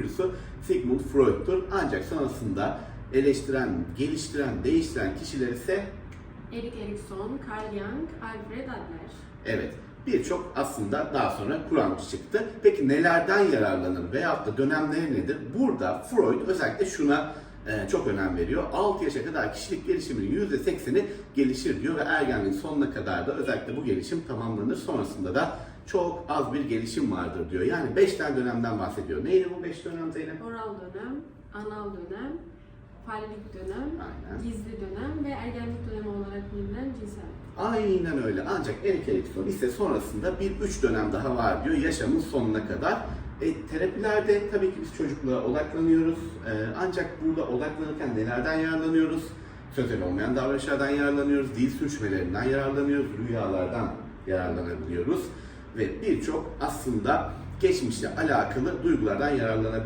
kurucusu Sigmund Freud'tur. Ancak sonrasında eleştiren, geliştiren, değiştiren kişiler ise Erik Erikson, Carl Jung, Alfred Adler. evet birçok aslında daha sonra Kur'an çıktı. Peki nelerden yararlanır veyahut da dönemleri nedir? Burada Freud özellikle şuna çok önem veriyor. 6 yaşa kadar kişilik gelişiminin %80'i gelişir diyor ve ergenliğin sonuna kadar da özellikle bu gelişim tamamlanır. Sonrasında da çok az bir gelişim vardır diyor. Yani 5 tane dönemden bahsediyor. Neydi bu 5 dönem Zeynep? Oral dönem, anal dönem, fallik dönem, Aynen. gizli dönem ve ergenlik dönemi olarak bilinen cinsel. Aynen öyle. Ancak Erik Erikson ise sonrasında bir üç dönem daha var diyor yaşamın sonuna kadar. E, terapilerde tabii ki biz çocukluğa odaklanıyoruz. E, ancak burada odaklanırken nelerden yararlanıyoruz? Sözel olmayan davranışlardan yararlanıyoruz, dil sürçmelerinden yararlanıyoruz, rüyalardan yararlanabiliyoruz ve birçok aslında geçmişle alakalı duygulardan yararlanabiliyoruz.